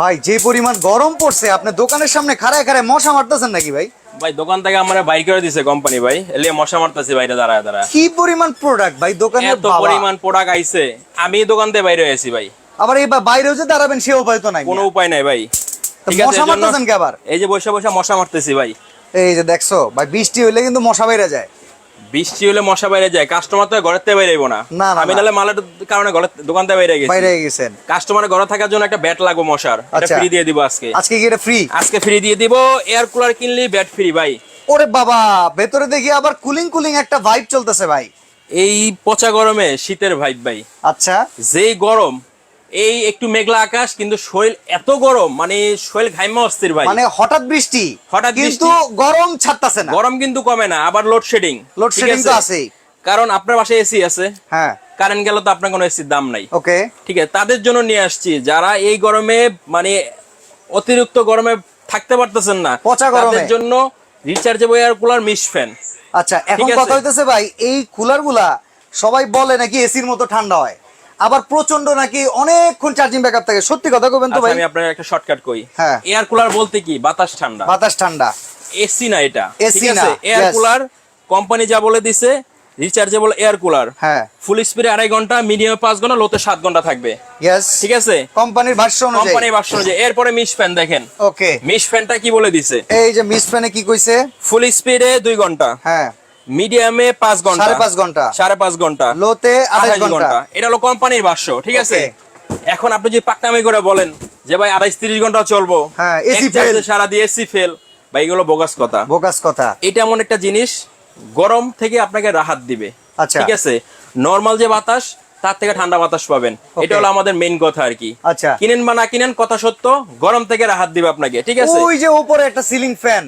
ভাই যে পরিমাণ গরম পড়ছে আপনি দোকানের সামনে খাড়ায় খাড়ায় মশা মারতেছেন নাকি ভাই? ভাই দোকান থেকে আমার বাইর করে দিছে কোম্পানি ভাই। এলে মশা মারতেছি বাইরে দাঁড়ায় দাঁড়ায়। কি পরিমাণ প্রোডাক্ট ভাই দোকানে এত। পরিমাণ প্রোডাক্ট আইছে আমি দোকান থেকে বাইরে আছি ভাই। আবার এই বাইরেও যে দাঁড়াবেন সে উপায় তো নাই। কোনো উপায় নাই ভাই। মশা মারতেছেন কি আবার? এই যে বসে বসে মশা মারতেছি ভাই। এই যে দেখছ ভাই বৃষ্টি হইলে কিন্তু মশা বাইরে যায়। বৃষ্টি হলে মশা বাইরে যায় কাস্টমার তো ঘরের থেকে বাইরে না। না, আমি না। নাহলে মালের কারণে ঘরের দোকান থেকে বাইরে গেছি। বাইরে গেছেন। কাস্টমার ঘরে থাকার জন্য একটা ব্যাট লাগবে মশার। এটা আচ্ছা। ফ্রি দিয়ে দিব আজকে। আজকে কি এটা ফ্রি আজকে ফ্রি দিয়ে দিব। এয়ার কুলার কিনলি ব্যাট ফ্রি ভাই। ওরে বাবা ভেতরে দেখি আবার কুলিং কুলিং একটা ভাইব চলতেছে ভাই। এই পচা গরমে শীতের ভাই ভাই। আচ্ছা। যেই গরম এই একটু মেঘলা আকাশ কিন্তু শরীর এত গরম মানে শরীর ঘাইমা অস্থির ভাই। মানে হঠাৎ বৃষ্টি হঠাৎ কিন্তু গরম ছাড়তাছে না। গরম কিন্তু কমে না আবার লোডশেডিং লোডশেডিং তো আছেই। কারণ আপনার বাসায় এসি আছে। হ্যাঁ। কারেন্ট গেলে তো আপনার কোনো এসির দাম নাই। ওকে। ঠিক আছে? তাদের জন্য নিয়ে আসছি। যারা এই গরমে মানে অতিরিক্ত গরমে থাকতে পারতেছেন না পচা গরমে। তাদের জন্য rechargeable air cooler mist fan আচ্ছা এখন কথা হইতেছে ভাই এই কুলারগুলা সবাই বলে নাকি এসির মতো ঠান্ডা হয়? আবার প্রচণ্ড নাকি অনেকক্ষণ চার্জিং ব্যাকআপ থাকে। সত্যি কথা কবেন তো আচ্ছা ভাই? আমি আপনার একটা শর্টকাট কই। হ্যাঁ। এয়ার কুলার বলতে কি? বাতাস ঠান্ডা। বাতাস ঠান্ডা। এসি না এটা। আছে? না, এয়ার কুলার কোম্পানি যা বলে দিছে রিচার্জেবল এয়ার কুলার হ্যাঁ। ফুল স্পিডে আড়াই ঘণ্টা মিডিয়ামে পাঁচ ঘণ্টা লোতে সাত ঘণ্টা থাকবে। ঠিক আছে? কোম্পানির ভাষ্য অনুযায়ী। কোম্পানি ভাষ্য যে এরপরে মিস ফ্যান দেখেন। ওকে মিস ফ্যানটা কি বলে দিছে? এই যে মিস ফ্যানে কি কইছে? ফুল স্পিডে দুই ঘণ্টা। হ্যাঁ। মিডিয়ামে পাঁচ ঘণ্টা সাড়ে পাঁচ ঘণ্টা। সাড়ে পাঁচ ঘণ্টা লোতে আঠাশ ঘণ্টা। এটা হলো কোম্পানির ভাষ্য ঠিক আছে? এখন আপনি যদি পাকনামি করে বলেন যে ভাই আড়াইশ তিরিশ ঘণ্টা চলবো হ্যাঁ, সারা দিয়ে এসি ফেল ভাই এগুলো বোগাস কথা। বোকাস কথা। এটা এমন একটা জিনিস গরম থেকে আপনাকে রাহাত দিবে আচ্ছা। ঠিক আছে? নর্মাল যে বাতাস তার থেকে ঠান্ডা বাতাস পাবেন। এটা হলো আমাদের মেইন কথা আর কি। আচ্ছা। কিনেন বা না কিনেন কথা সত্য গরম থেকে রাহাত দিবে আপনাকে ঠিক আছে? ওই যে উপরে একটা সিলিং ফ্যান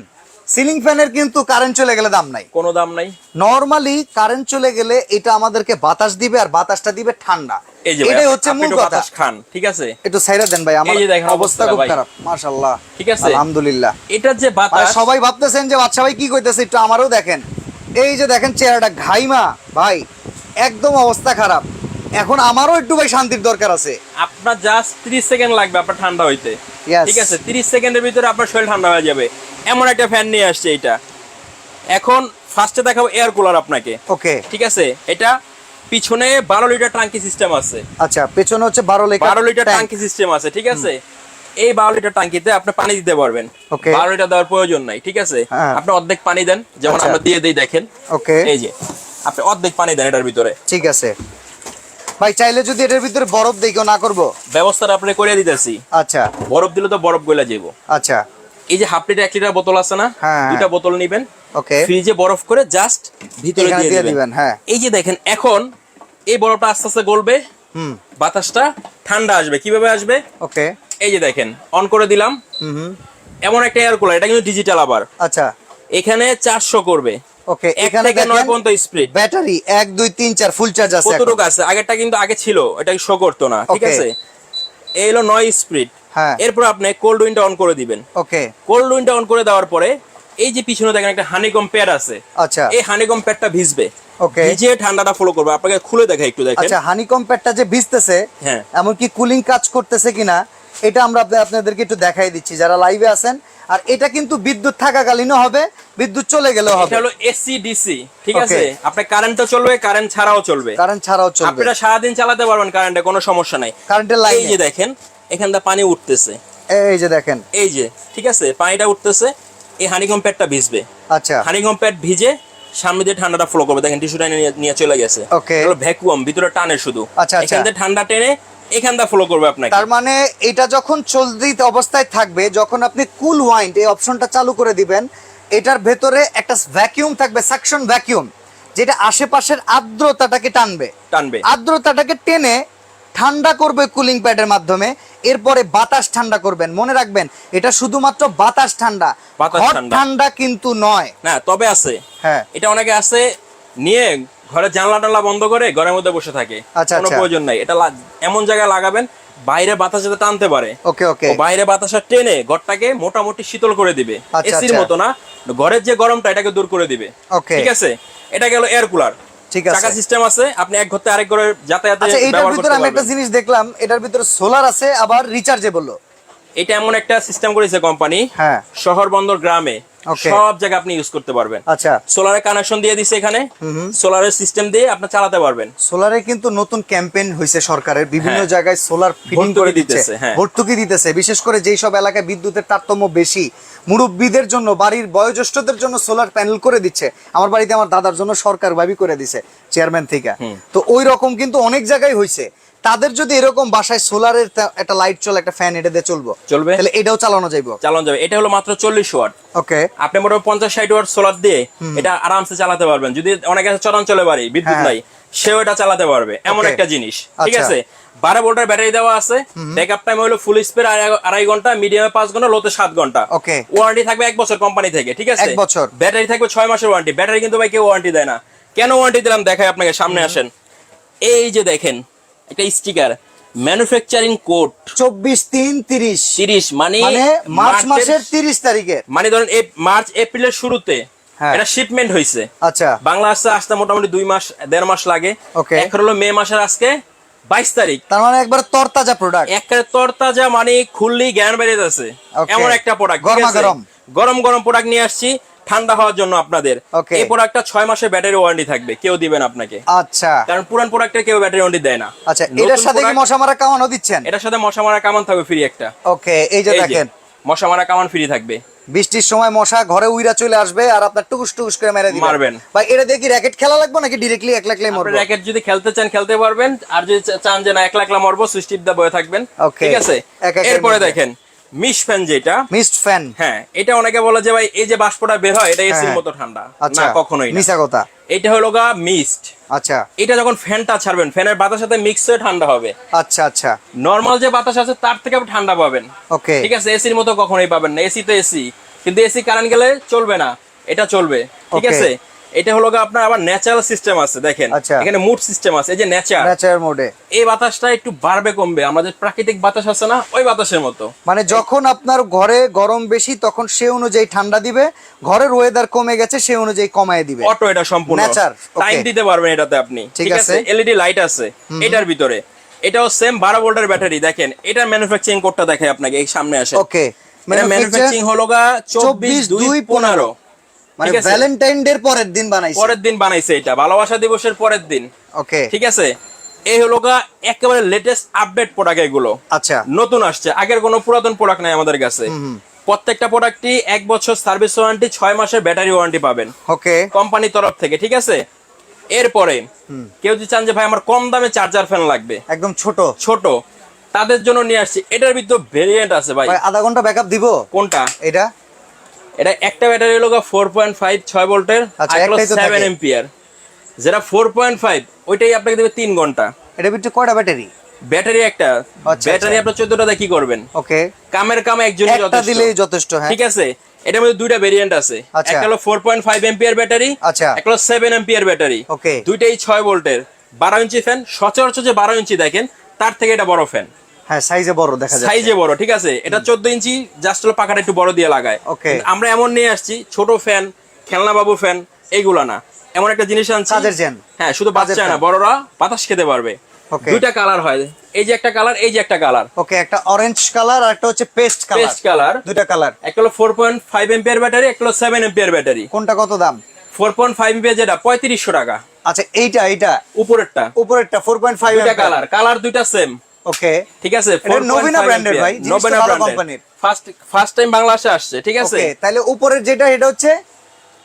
সিলিং ফ্যানের কিন্তু কারেন্ট চলে গেলে দাম নাই। কোনো দাম নাই। নরমালি কারেন্ট চলে গেলে এটা আমাদেরকে বাতাস দিবে আর বাতাসটা দিবে ঠান্ডা। এটাই হচ্ছে মূল কথা। খান ঠিক আছে? একটু সাইরা দেন ভাই আমার অবস্থা খুব খারাপ মাশাআল্লাহ। ঠিক আছে? আলহামদুলিল্লাহ। এটার যে বাতাস সবাই ভাবতেছেন যে বাচ্চা ভাই কি কইতেছে একটু আমারও দেখেন। এই যে দেখেন চেহারাটা ঘাইমা ভাই একদম অবস্থা খারাপ। এখন আমারও একটু ভাই শান্তির দরকার আছে। আপনার জাস্ট 30 সেকেন্ড লাগবে আপনার ঠান্ডা হইতে। ঠিক আছে 30 সেকেন্ডের ভিতরে আপনার শরীর ঠান্ডা হয়ে যাবে। এমন একটা ফ্যান নিয়ে আসছে এটা। এখন ফার্স্টে দেখাবো এয়ার কুলার আপনাকে। ওকে ঠিক আছে এটা পিছনে বারো লিটার ট্যাঙ্কি সিস্টেম আছে। আচ্ছা পেছনে হচ্ছে বারো লিটার বারো লিটার tank। টাঙ্কি সিস্টেম আছে ঠিক আছে? এই বারো লিটার ট্যাঙ্কিতে আপনি পানি দিতে পারবেন। Okay. বারো লিটার দেওয়ার প্রয়োজন নাই ঠিক আছে? হ্যাঁ। আপনি অর্ধেক পানি দেন যেমন আচ্ছা। আমরা দিয়ে দেই দেখেন। ওকে এই যে আপনি অর্ধেক পানি দেন এটার ভিতরে। ঠিক আছে। ভাই চাইলে যদি এটার ভিতরে বরফ দেই না করব? ব্যবস্থাটা আপনি করে দিতেছি। আচ্ছা। বরফ দিলে তো বরফ গলে যাব আচ্ছা। এই যে হাফ লিটার এক লিটার বোতল আছে না? হ্যাঁ, দুটা বোতল নিবেন। ওকে। ফ্রিজে বরফ করে জাস্ট ভিতরে দিয়ে দিবেন। হ্যাঁ। এই যে দেখেন এখন এই বরফটা আস্তে আস্তে গলবে। হুম। বাতাসটা ঠান্ডা আসবে। কীভাবে আসবে? ওকে। এই যে দেখেন অন করে দিলাম। হুম হুম। এমন একটা এয়ার কুলার এটা কিন্তু ডিজিটাল আবার। আচ্ছা। এখানে চারশো করবে। ওকে এখানে নয় পর্যন্ত স্পিড ব্যাটারি এক দুই তিন চার ফুল চার্জ আছে কতটুকু আছে? আগেরটা কিন্তু আগে ছিল এটা শো করতো না ঠিক আছে? এই হলো নয় স্পিড হ্যাঁ। এরপর আপনি কোল্ড উইন্ডটা অন করে দিবেন। ওকে কোল্ড উইন্ডটা অন করে দেওয়ার পরে এই যে পিছনে দেখেন একটা হানিকম প্যাড আছে। আচ্ছা। এই হানিকম প্যাডটা ভিজবে। ওকে ভিজে ঠান্ডাটা ফলো করবে। আপনাকে খুলে দেখা একটু দেখেন। আচ্ছা হানিকম প্যাডটা যে ভিজতেছে হ্যাঁ। এমনকি কুলিং কাজ করতেছে কিনা এটা আমরা আপনা- আপনাদেরকে একটু দেখাই দিচ্ছি যারা লাইভে আছেন। আর এটা কিন্তু বিদ্যুৎ থাকাকালীনও হবে বিদ্যুৎ চলে গেলেও হবে। এটা হলো এসি ডিসি ঠিক আছে? আপনার কারেন্টও চলবে কারেন্ট ছাড়াও চলবে। কারেন্ট ছাড়াও চলবে। আপনারা সারাদিন চালাতে পারবেন কারেন্টে কোনো সমস্যা নাই। কারেন্টের লাইন এই যে দেখেন এখান থেকে পানি উঠতেছে। এই যে দেখেন। এই যে ঠিক আছে? পানিটা উঠতেছে এই হানিকম প্যাডটা ভিজবে। আচ্ছা। হানিকম প্যাড ভিজে সামনে দিয়ে ঠান্ডাটা ফ্লো করবে। দেখেন টিস্যুটা নিয়ে নিয়ে চলে গেছে. এটা হলো ভ্যাকুয়াম ভিতরে টানে শুধু। আচ্ছা, আচ্ছা। এখান থেকে ঠান্ডা টেনে এখান থেকে ফ্লো করবে আপনাকে। তার মানে এটা যখন চলতি অবস্থায় থাকবে যখন আপনি কুল ওয়াইন্ড এই অপশনটা চালু করে দিবেন এটার ভেতরে একটা ভ্যাকিউম থাকবে সাকশন ভ্যাকিউম যেটা আশেপাশের আর্দ্রতাটাকে টানবে। টানবে। আর্দ্রতাটাকে টেনে ঠান্ডা করবে কুলিং প্যাডের মাধ্যমে এরপরে বাতাস ঠান্ডা করবেন। মনে রাখবেন এটা শুধুমাত্র বাতাস ঠান্ডা। বাতাস ঠান্ডা। ঠান্ডা কিন্তু নয়। না তবে আছে। হ্যাঁ। এটা অনেকে আছে নিয়ে ঘরে জানলা টানলা বন্ধ করে ঘরের মধ্যে বসে থাকে। আচ্ছা, কোনো আচ্ছা। প্রয়োজন নাই। এটা এমন জায়গায় লাগাবেন বাইরে বাতাস যাতে টানতে পারে। ওকে ওকে। বাইরে বাতাসটা টেনে ঘরটাকে মোটামুটি শীতল করে দিবে। আচ্ছা, এসির। মতো না। ঘরের যে গরমটা এটাকে দূর করে দিবে. ঠিক আছে? এটা গেল এয়ার কুলার ঠিক আছে। চাকা সিস্টেম আছে আপনি এক ঘর থেকে আরেক ঘরে যাতায়াতে আচ্ছা এটার ভিতরে আমি একটা জিনিস দেখলাম এটার ভিতরে সোলার আছে আবার রিচার্জেবল এটা এমন একটা সিস্টেম করেছে কোম্পানি হ্যাঁ। শহর বন্দর গ্রামে. সব জায়গায় আপনি ইউজ করতে পারবেন। আচ্ছা। সোলারের কানেকশন দিয়ে দিছে এখানে। সোলারের সিস্টেম দিয়ে আপনি চালাতে পারবেন। সোলারে কিন্তু নতুন ক্যাম্পেইন হয়েছে সরকারের। বিভিন্ন হ্যাঁ। জায়গায় সোলার ফিটিং ভর্তুকি করে দিতেছে, হ্যাঁ। ভর্তুকি দিতেছে। বিশেষ করে যেই সব এলাকায় বিদ্যুতের তারতম্য বেশি মুরব্বীদের জন্য বাড়ির বয়োজ্যেষ্ঠদের জন্য সোলার প্যানেল করে দিচ্ছে। আমার বাড়িতে আমার দাদার জন্য সরকার ভাবি করে দিছে চেয়ারম্যান থেকে। তো ওই রকম কিন্তু অনেক জায়গায় হয়েছে তাদের যদি এরকম বাসায় সোলারের একটা লাইট চলে একটা ফ্যান এটা দিয়ে চলবো চলবে? তাহলে এটাও চালানো যাইব? চালানো যাবে। এটা হলো মাত্র চল্লিশ ওয়াট। ওকে আপনি মোটামুটি পঞ্চাশ ষাট ওয়াট সোলার দিয়ে এটা আরামসে চালাতে পারবেন। যদি অনেকে আছে চরাঞ্চলে বাড়ি বিদ্যুৎ হ্যাঁ। নাই সেও এটা চালাতে পারবে। এমন একটা জিনিস ঠিক আচ্ছা। আছে? বারো ভোল্টের ব্যাটারি দেওয়া আছে। ব্যাকআপ টাইম হলো ফুল স্পিড আড়াই ঘণ্টা মিডিয়ামে পাঁচ ঘণ্টা লোতে সাত ঘণ্টা. ওয়ারেন্টি থাকবে এক বছর কোম্পানি থেকে ঠিক আছে? এক বছর। ব্যাটারি থাকবে ছয় মাসের ওয়ারেন্টি ব্যাটারি কিন্তু ভাই কেউ ওয়ারেন্টি দেয় না। কেন ওয়ারেন্টি দিলাম? দেখাই আপনাকে সামনে আসেন। এই যে দেখেন একটা স্টিকার ম্যানুফ্যাকচারিং কোড চব্বিশ তিন তিরিশ। তিরিশ মানে মানে মার্চ মাসের তিরিশ তারিখে মানে ধরেন মার্চ এপ্রিলের শুরুতে। এটা শিপমেন্ট হয়েছে আচ্ছা। বাংলা আসতে আসতে মোটামুটি দুই মাস দেড় মাস লাগে. এখন হলো মে মাসের আজকে বাইশ তারিখ। তার মানে একবার তরতাজা প্রোডাক্ট একটা তরতাজা মানে খুললেই জ্ঞান বেড়ে যাচ্ছে. এমন একটা প্রোডাক্ট গরমা গরম। গরম গরম প্রোডাক্ট নিয়ে আসছি। ঠান্ডা হওয়ার জন্য আপনাদের. এই প্রোডাক্টটা ছয় মাসের ব্যাটারি ওয়ারেন্টি থাকবে কেউ দিবেন আপনাকে। আচ্ছা। কারণ পুরান প্রোডাক্টের কেউ ব্যাটারি ওয়ারেন্টি দেয় না। আচ্ছা এটার সাথে কি মশা মারা কামানো দিচ্ছেন? এটার সাথে মশা মারা কামান থাকবে ফ্রি একটা। ওকে এই যে দেখেন। মশা মারা কামান ফ্রি থাকবে। বৃষ্টির সময় মশা ঘরে উইরা চলে আসবে আর আপনার টুকুস টুকুস করে মেরে দিবেন মারবেন। ভাই এটা দিয়ে কি র্যাকেট খেলা লাগবে নাকি ডিরেক্টলি এক লাখলাই আপনি মরবে? র্যাকেট যদি খেলতে চান খেলতে পারবেন। আর যদি চান যে না এক লাখ মরবো সুইচ টিপ দা বয়ে থাকবেন। ঠিক আছে? এরপরে দেখেন মিশ ফ্যান যেটা। Mist fan. হ্যাঁ এটা অনেকে বলে যে ভাই এই যে বাষ্পটা বের হয় এটা এসির হ্যাঁ। মতো ঠান্ডা। আচ্ছা না কখনোই না। মিছা কথা। এটা হলো গা মিস্ট আচ্ছা। এটা যখন ফ্যানটা ছাড়বেন ফ্যানের বাতাস সাথে মিক্স হয়ে ঠান্ডা হবে। আচ্ছা আচ্ছা। নর্মাল যে বাতাস আছে তার থেকে আপনি ঠান্ডা পাবেন। ওকে। ঠিক আছে এসির মতো কখনোই পাবেন না। এসি তো এসি। কিন্তু এসি কারেন্ট গেলে চলবে না। এটা চলবে। ঠিক আছে? এটা হলো আপনার আবার ন্যাচারাল সিস্টেম আছে দেখেন। আচ্ছা। এখানে মুড সিস্টেম আছে এই যে ন্যাচার ন্যাচারাল মোডে এই বাতাসটা একটু বাড়বে কমবে। আমাদের প্রাকৃতিক বাতাস আছে না ওই বাতাসের মতো। মানে যখন আপনার ঘরে গরম বেশি তখন সে অনুযায়ী ঠান্ডা দিবে। ঘরের ওয়েদার কমে গেছে সে অনুযায়ী কমায় দিবে। অটো এটা সম্পূর্ণ। Okay. টাইম দিতে পারবেন এটাতে আপনি। ঠিক আছে। এলইডি লাইট আছে এটার ভিতরে। এটাও সেম বারো ভোল্টের ব্যাটারি দেখেন। এটা ম্যানুফ্যাকচারিং কোডটা দেখে আপনাকে এই সামনে আসে। ওকে ম্যানুফ্যাকচারিং হলো গা চব্বিশ দুই পনেরো। মানে? ভ্যালেন্টাইন ডে পরের দিন বানাইছে। পরের দিন বানাইছে এটা ভালোবাসা দিবসের পরের দিন। ওকে ঠিক আছে? এই হলো একেবারে লেটেস্ট আপডেট প্রোডাক্ট এগুলো। আচ্ছা। নতুন আসছে আগের কোনো পুরাতন প্রোডাক্ট নাই আমাদের কাছে। প্রত্যেকটা প্রোডাক্টই এক বছর সার্ভিস ওয়ারেন্টি ছয় মাসের ব্যাটারি ওয়ারেন্টি পাবেন। ওকে কোম্পানির তরফ থেকে ঠিক আছে? এরপরে কেউ যদি চান যে ভাই আমার কম দামে চার্জার ফ্যান লাগবে একদম ছোট। ছোট তাদের জন্য নিয়ে আসছি। এটার ভিতরে ভেরিয়েন্ট আছে ভাই। ভাই আধা ঘণ্টা ব্যাকআপ দিব? কোনটা? এটা এটা একটা ব্যাটারি হলো ফোর পয়েন্ট ফাইভ ছয় ভোল্টের আচ্ছা, সেভেন এম্পিয়ার যেটা ফোর পয়েন্ট ফাইভ ওইটাই আপনাকে দেবে তিন ঘণ্টা। এটা ভিতরে কয়টা ব্যাটারি? ব্যাটারি একটা। আচ্ছা, ব্যাটারি আচ্ছা। আপনার চোদ্দটা কি করবেন? ওকে। কামের কামে একজনই একটা দিলেই যথেষ্ট হ্যাঁ। ঠিক আছে? এটার মধ্যে দুইটা ভেরিয়েন্ট আছে। আচ্ছা। একটা হলো four point five ampere battery আচ্ছা। একটা হলো সেভেন এম্পিয়ার ব্যাটারি। ওকে। দুইটাই ছয় ভোল্টের। বারো ইঞ্চি ফ্যান সচরাচর যে বারো ইঞ্চি দেখেন তার থেকে এটা বড় ফ্যান হ্যাঁ সাইজে বড় দেখা যায় সাইজে বড় ঠিক আছে? এটা চোদ্দ ইঞ্চি জাস্ট হলো একটু বড় দিয়ে লাগায়. কিন্তু আমরা এমন নিয়ে আসছি ছোট ফ্যান খেলনা বাবু ফ্যান এইগুলা না। এমন একটা জিনিস আনছি। কাজের জেন। হ্যাঁ শুধু বাচ্চা না বড়রা বাতাস খেতে পারবে. দুইটা কালার হয়। এই যে একটা কালার এই যে একটা কালার ওকে একটা অরেঞ্জ কালার আর একটা হচ্ছে পেস্ট কালার পেস্ট কালার দুইটা কালার একটা হলো four point five ampere battery একটা হলো সেভেন এম্পিয়ার ব্যাটারি কোনটা কত দাম? ফোর পয়েন্ট ফাইভ এম্পিয়ার যেটা পঁয়ত্রিশশো টাকা। আচ্ছা এইটা এইটা। উপরেরটা। উপরেরটা ফোর পয়েন্ট ফাইভ দুইটা কালার কালার দুইটা সেম ওকে ঠিক আছে নবীনা brand ভাই, নবীনা কোম্পানির। ফার্স্ট ফার্স্ট টাইম বাংলাদেশে আসছে ঠিক আছে? তাহলে উপরের যেটা এটা হচ্ছে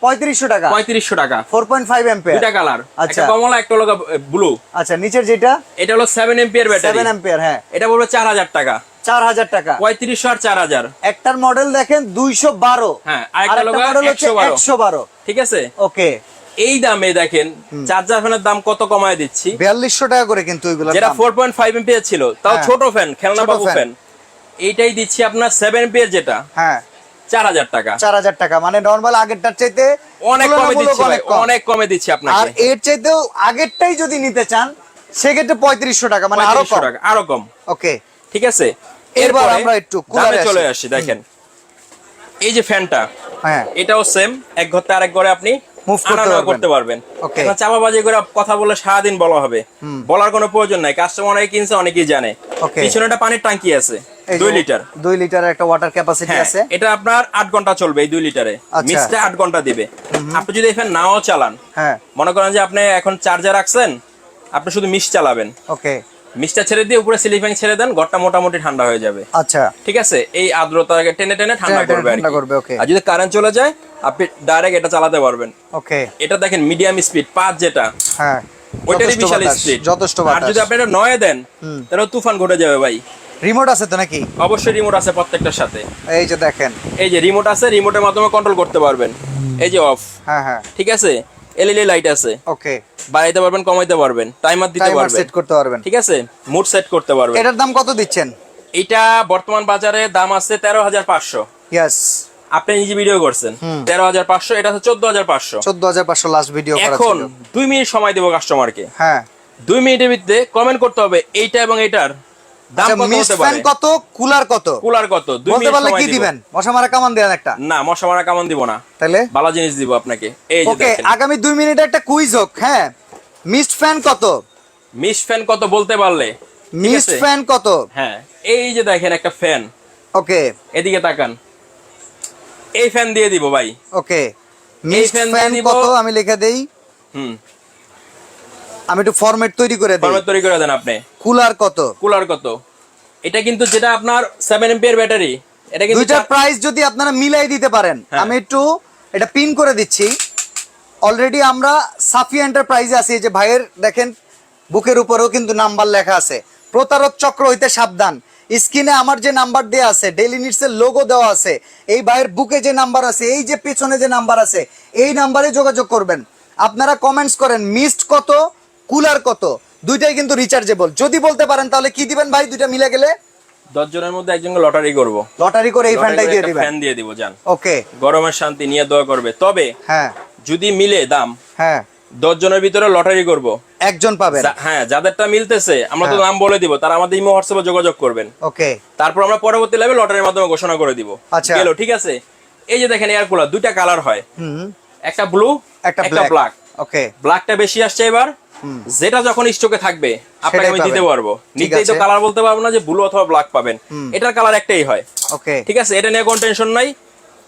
পঁয়ত্রিশশো টাকা। পঁয়ত্রিশশো টাকা। ফোর পয়েন্ট ফাইভ এম্পিয়ার দুইটা কালার আচ্ছা। কমলা একটা হলো ব্লু আচ্ছা নিচের যেটা? এটা হলো seven ampere battery seven ampere হ্যাঁ। এটা বলবে চার হাজার টাকা। চার হাজার টাকা। পঁয়ত্রিশশো আর চার হাজার। একটার মডেল দেখেন দুইশো বারো। হ্যাঁ, আরেকটা মডেল হচ্ছে একশো বারো। ঠিক আছে? ওকে এই দামে দেখেন চার্জার ফ্যানের দাম কত কমায় দিচ্ছি? বিয়াল্লিশশো টাকা করে কিন্তু যেটা ফোর পয়েন্ট ফাইভ এম্পিয়ার ছিল তাও হ্যাঁ। ছোট ফ্যান খেলনা বাবু ফ্যান এইটাই দিচ্ছি আপনার সেভেন এম্পিয়ার যেটা। হ্যাঁ। চার হাজার টাকা। চার হাজার টাকা মানে নর্মাল আগেরটার চাইতে অনেক কমে দিচ্ছি অনেক কমে। দিচ্ছি আর এর চাইতেও আগেরটাই যদি নিতে চান সেক্ষেত্রে পঁয়ত্রিশশো টাকা মানে আরও টাকা আরও কম। ওকে। ঠিক আছে? এরপর আমরা একটু দামে চলে আসি। আসি দেখেন এই যে ফ্যানটা হ্যাঁ। এটাও সেম এক ঘর থেকে আরেক ঘরে আপনি Move করতে পারবেন। চাপাবাজি করে কথা বলে সারাদিন বলা হবে। বলার কোনো প্রয়োজন নাই। কাস্টমার অনেকে কিনছে অনেকেই জানে. পিছনে একটা পানির টাঙ্কি আছে দুই লিটার। দুই লিটার একটা ওয়াটার ক্যাপাসিটি আছে। এটা আপনার আট ঘণ্টা চলবে এই দুই লিটারে। আচ্ছা। মিক্সটা আট ঘণ্টা দিবে। আপনি যদি এখানে নাও চালান হ্যাঁ। মনে করেন যে আপনি এখন চার্জার রাখছেন আপনি শুধু মিক্স চালাবেন। ওকে মিক্সটা ছেড়ে দিয়ে উপরে সিলিং ফ্যান ছেড়ে দেন ঘরটা মোটামুটি ঠান্ডা হয়ে যাবে। আচ্ছা। ঠিক আছে? এই আর্দ্রতাকে টেনে টেনে ঠান্ডা করবে আর ঠান্ডা করবে, okay. আর যদি কারেন্ট চলে যায় আপনি ডাইরেক্ট এটা চালাতে পারবেন। ওকে এটা দেখেন মিডিয়াম স্পিড পাঁচ যেটা। হ্যাঁ। ওইটারই বিশাল স্পিড যথেষ্ট আর যদি আপনি এটা নয়ে দেন তাহলে তুফান ঘটে যাবে ভাই। রিমোট আছে তো নাকি? অবশ্যই রিমোট আছে প্রত্যেকটার সাথে। এই যে দেখেন। এই যে রিমোট আছে রিমোটের মাধ্যমে কন্ট্রোল করতে পারবেন। এই যে অফ হ্যাঁ হ্যাঁ। ঠিক আছে? এলইডি লাইট আছে। ওকে বাড়াইতে পারবেন কমাইতে পারবেন টাইমার দিতে পারবেন। সেট করতে পারবেন। ঠিক আছে? মুড সেট করতে পারবেন। এটার দাম কত দিচ্ছেন? এটা বর্তমান বাজারে দাম আছে তেরো হাজার পাঁচশো। ইয়েস আপনি নিজে ভিডিও করছেন। তেরো হাজার পাঁচশো এটা হচ্ছে চোদ্দ হাজার পাঁচশো। চোদ্দ হাজার পাঁচশো লাস্ট ভিডিও করা এখন দুই মিনিট সময় দেবো কাস্টমারকে হ্যাঁ। দুই মিনিটের মধ্যে কমেন্ট করতে হবে এইটা এবং আচ্ছা কত মিস হতে ফ্যান পারে? কত কুলার কত? কুলার কত? বলতে পারলে কি দিবেন? মশা মারা কামান দেন একটা। না মশা মারা কামন দিব না। তাহলে? ভালো জিনিস দিব আপনাকে। এই ওকে আগামী দুই মিনিটে একটা কুইজ হোক হ্যাঁ? মিস্ট ফ্যান কত? মিস ফ্যান কত বলতে পারলে? মিস্ট ফ্যান কত? হ্যাঁ এই যে দেখেন একটা ফ্যান। ওকে। এদিকে তাকান। এই ফ্যান দিয়ে দিব ভাই। ওকে। Mist fan. কত? আমি লিখে দেই। হুম। আমি একটু ফরম্যাট তৈরি করে দেই। ফরম্যাট তৈরি করে দেন আপনি। কুলার কত? কুলার কত? এটা কিন্তু যেটা আপনার সেভেন এম্পিয়ার ব্যাটারি এটা কিন্তু দুইটার চার- প্রাইস যদি আপনারা মিলাই দিতে পারেন হ্যাঁ। আমি একটু এটা পিন করে দিচ্ছি। অলরেডি আমরা সাফি এন্টারপ্রাইজে আছি এই যে ভাইয়ের দেখেন বুকের উপরেও কিন্তু নাম্বার লেখা আছে। প্রতারক চক্র হইতে সাবধান। স্ক্রিনে আমার যে নাম্বার দেওয়া আছে ডেইলি নিডস এর লোগো দেওয়া আছে এই ভাইয়ের বুকে যে নাম্বার আছে এই যে পেছনে যে নাম্বার আছে এই নাম্বারে যোগাযোগ করবেন। আপনারা কমেন্টস করেন মিসড কত? কুলার কত? দুইটাই কিন্তু রিচার্জেবল যদি বলতে পারেন তাহলে কি দিবেন ভাই? দুইটা মিলে গেলে? দশ জনের মধ্যে একজনকে লটারি করব। লটারি করে এই ফ্যানটাই দিয়ে দিবেন। ফ্যান দিয়ে দিব জান। ওকে গরমের শান্তি নিয়ে দোয়া করবে। তবে হ্যাঁ। যদি মিলে দাম হ্যাঁ। দশ জনের ভিতরে লটারি করব। একজন পাবেন। হ্যাঁ যাদেরটা মিলতেছে আমরা তো হ্যাঁ। নাম বলে দিব তারা আমাদের ইমো হোয়াটসঅ্যাপে যোগাযোগ করবেন। ওকে তারপর আমরা পরবর্তী লেভেল লটারির মাধ্যমে ঘোষণা করে দিব। আচ্ছা। গেল ঠিক আছে? এই যে দেখেন এয়ার কুলার দুইটা কালার হয়। হুম। একটা ব্লু একটা ব্ল্যাক ওকে ব্ল্যাকটা বেশি আসছে এবার। যেটা যখন স্টকে থাকবে আপনাকে আমি দিতে পারব। নিতেই তো কালার বলতে পারব না যে ব্লু অথবা ব্ল্যাক পাবেন। এটার কালার একটাই হয়। ওকে ঠিক আছে? এটা নিয়ে কোনো টেনশন নাই।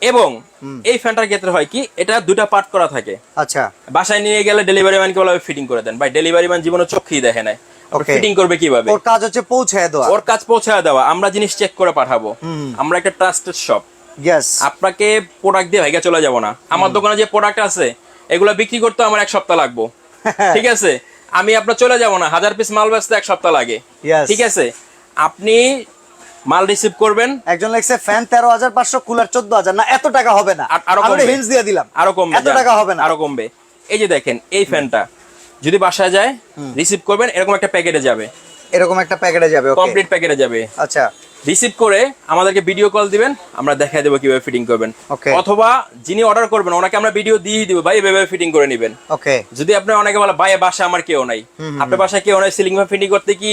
এবং এই ফ্যানটার ক্ষেত্রে হয় কি এটা দুটা পার্ট করা থাকে। আচ্ছা। বাসায় নিয়ে গেলে ডেলিভারি ম্যানকে বলা ফিটিং করে দেন। ভাই ডেলিভারি ম্যান জীবনে চোখেই দেখে নাই. ফিটিং করবে কীভাবে? ওর কাজ হচ্ছে পৌঁছায় দেওয়া। ওর কাজ পৌঁছায় দেওয়া। আমরা জিনিস চেক করে পাঠাবো। আমরা একটা ট্রাস্টেড শপ আপনাকে প্রোডাক্ট দিয়ে ভাইগা চলে যাব না। আমার দোকানে যে প্রোডাক্ট আছে এগুলো বিক্রি করতে আমার এক সপ্তাহ লাগবো। ঠিক আছে? আমি আপনার চলে যাব না। হাজার পিস মাল বেচতে এক সপ্তাহ লাগে। ঠিক আছে? আপনি মাল রিসিভ করবেন। একজন লেখছে ফ্যান তেরো হাজার পাঁচশো কুলার চোদ্দ হাজার। না এত টাকা হবে না। আর- কমবে। দিয়ে দিলাম। আরও কমবে এত টাকা হবে না। আরও কমবে। এই যে দেখেন এই ফ্যানটা যদি বাসায় যায় রিসিভ করবেন এরকম একটা প্যাকেটে যাবে। এরকম একটা প্যাকেটে যাবে কমপ্লিট প্যাকেটে যাবে। আচ্ছা। রিসিভ করে আমাদেরকে ভিডিও কল দিবেন আমরা দেখাই দেবো কীভাবে ফিটিং করবেন। অথবা যিনি অর্ডার করবেন ওনাকে আমরা ভিডিও দিয়ে দিব ভাই এভাবে ফিটিং করে নেবেন। ওকে যদি আপনি অনেকে বলে ভাই বাসা আমার কেউ নাই। আপনার বাসায় কেউ নাই সিলিং ফ্যান ফিটিং করতে কি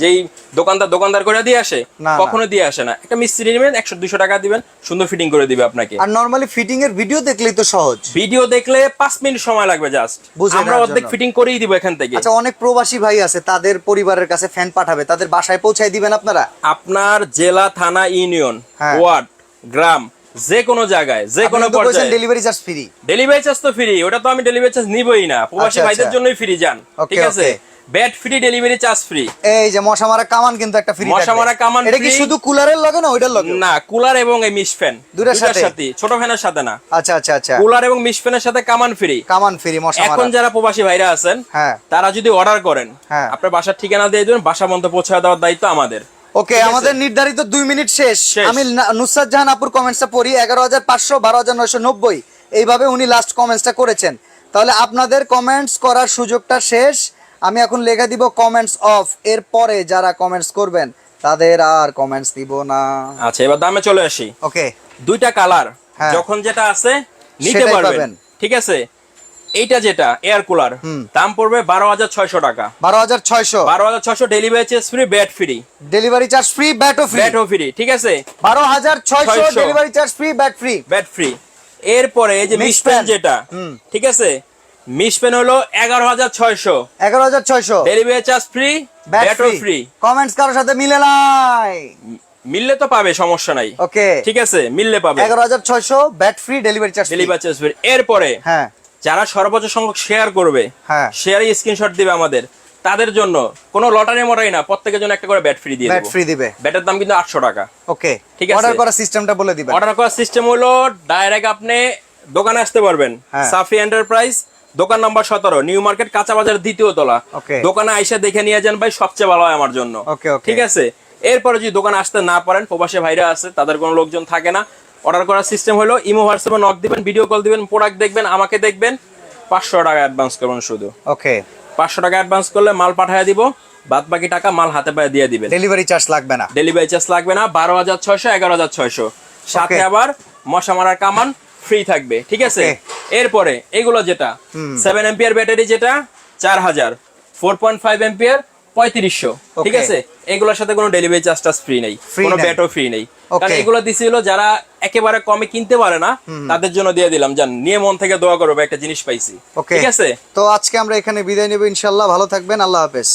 যেই দোকানদার দোকানদার করে দিয়ে আসে। কখনো দিয়ে আসে না। একটা মিস্ত্রি নেবেন একশো দুশো টাকা দিবেন সুন্দর ফিটিং করে দিবে আপনাকে। আর নরমালি ফিটিং এর ভিডিও দেখলেই তো সহজ। ভিডিও দেখলে পাঁচ মিনিট সময় লাগবে জাস্ট আমরা অর্ধেক ফিটিং করেই দিব এখান থেকে। আচ্ছা অনেক প্রবাসী ভাই আছে তাদের পরিবারের কাছে ফ্যান পাঠাবে তাদের বাসায় পৌঁছায় দিবেন আপনারা? আপনার জেলা থানা ইউনিয়ন হ্যাঁ। ওয়ার্ড গ্রাম যে কোনো জায়গায় যে কোনো পর্যায়ে। Delivery charge free delivery charge তো ফ্রি ওটা তো আমি ডেলিভারি চার্জ নিবই না। প্রবাসী আচ্ছা, ভাইদের আচ্ছা। জন্যই ফ্রি যান ঠিক আছে. Bat free delivery charge free এই যে মশা মারা কামান কিন্তু একটা ফ্রি মশা মারা কামান এটা কি শুধু কুলারের লগে না ওইটার লগে না কুলার এবং এই মিস ফ্যান দুইটার সাথে? সাথে ছোট ফ্যানের সাথে না। আচ্ছা আচ্ছা আচ্ছা। কুলার এবং মিস ফ্যানের সাথে কামান ফ্রি কামান ফ্রি মশা মারা এখন যারা প্রবাসী ভাইরা আছেন হ্যাঁ। তারা যদি অর্ডার করেন হ্যাঁ। আপনার বাসার ঠিকানা দিয়ে দেবেন বাসা পর্যন্ত পৌঁছে দেওয়ার দায়িত্ব আমাদের। ওকে আমাদের নির্ধারিত দুই মিনিট শেষ। আমি না- নুসরাত জাহান আপুর কমেন্টসটা পড়ি এগারো হাজার পাঁচশো বারো হাজার নয়শো নব্বই। এইভাবে উনি লাস্ট কমেন্টসটা করেছেন। তাহলে আপনাদের কমেন্টস করার সুযোগটা শেষ। আমি এখন লেখা দিব কমেন্টস অফ এর পরে যারা কমেন্টস করবেন তাদের আর কমেন্টস দিব না। আচ্ছা এবার দামে চলে আসি। ওকে। দুইটা কালার হ্যাঁ। যখন যেটা আছে নিতে পারবেন। ঠিক আছে? এইটা যেটা এয়ার কুলার দাম পড়বে বারো হাজার ছয়শো টাকা। বারো হাজার ছয়শো। বারো হাজার ছয়শো delivery charge free bat free delivery charge free ব্যাটও free ব্যাটও ফ্রি ঠিক আছে? বারো হাজার ছয়শো delivery charge free bat free bat free এরপরে এই যে Mix মিস পেন pen। যেটা ঠিক আছে? মিস পেন হলো এগারো হাজার ছয়শো। এগারো হাজার ছয়শো। ডেলিভারি চার্জ ফ্রি ব্যাট ব্যাটও ফ্রি ফ্রি কমেন্টস কারোর সাথে মিলে নাই। মিললে তো পাবে সমস্যা নাই। ওকে ঠিক আছে? মিললে পাবে। এগারো হাজার ছয়শো bat free delivery charge delivery charge free এরপরে হ্যাঁ। যারা সর্বোচ্চ সংখ্যক শেয়ার করবে হ্যাঁ। শেয়ারে স্ক্রিনশট দিবে আমাদের তাদের জন্য কোনো লটারি মটারি না প্রত্যেকের জন্য একটা করে ব্যাট ফ্রি দিয়ে ব্যাট ফ্রি দিবে। ব্যাটের দাম কিন্তু আটশো টাকা। ওকে ঠিক আছে। অর্ডার করার সিস্টেমটা বলে দিবেন। অর্ডার করার সিস্টেম হলো ডাইরেক্ট আপনি দোকানে আসতে পারবেন। হ্যাঁ। সাফি এন্টারপ্রাইজ দোকান নাম্বার সতেরো নিউ মার্কেট কাঁচা বাজার দ্বিতীয় তলা। দোকানে আইসে দেখে নিয়ে যান ভাই সবচেয়ে ভালো হয় আমার জন্য. ঠিক আছে? এরপরে যদি দোকানে আসতে না পারেন প্রবাসী ভাইরা আছে তাদের কোনো লোকজন থাকে না। অর্ডার করার সিস্টেম হলো ইমো হোয়াটসঅ্যাপে নক দিবেন ভিডিও কল দিবেন প্রোডাক্ট দেখবেন আমাকে দেখবেন পাঁচশো টাকা অ্যাডভান্স করবেন শুধু। ওকে পাঁচশো টাকা অ্যাডভান্স করলে মাল পাঠিয়ে দিব বাদ বাকি টাকা মাল হাতে পায়ে দিয়ে দিবেন। ডেলিভারি চার্জ লাগবে না। ডেলিভারি চার্জ লাগবে না বারো হাজার ছয়শো এগারো হাজার ছয়শো। সাথে আবার মশা মারার কামান ফ্রি থাকবে ঠিক আছে? এরপরে এগুলো যেটা সেভেন এম্পিয়ার ব্যাটারি যেটা চার হাজার। ফোর পয়েন্ট ফাইভ এম্পিয়ার পঁয়ত্রিশশো ঠিক আছে? এগুলোর সাথে কোনো ডেলিভারি চার্জ টার্জ ফ্রি নেই কোনো। ব্যাটও ফ্রি নেই। কারণ এগুলো দিছিল যারা একেবারে কমে কিনতে পারে না তাদের জন্য দিয়ে দিলাম। জান নিয়ে মন থেকে দোয়া করব একটা জিনিস পাইছি। ঠিক আছে? তো আজকে আমরা এখানে বিদায় নেব ইনশাল্লাহ ভালো থাকবেন। আল্লাহ হাফেজ।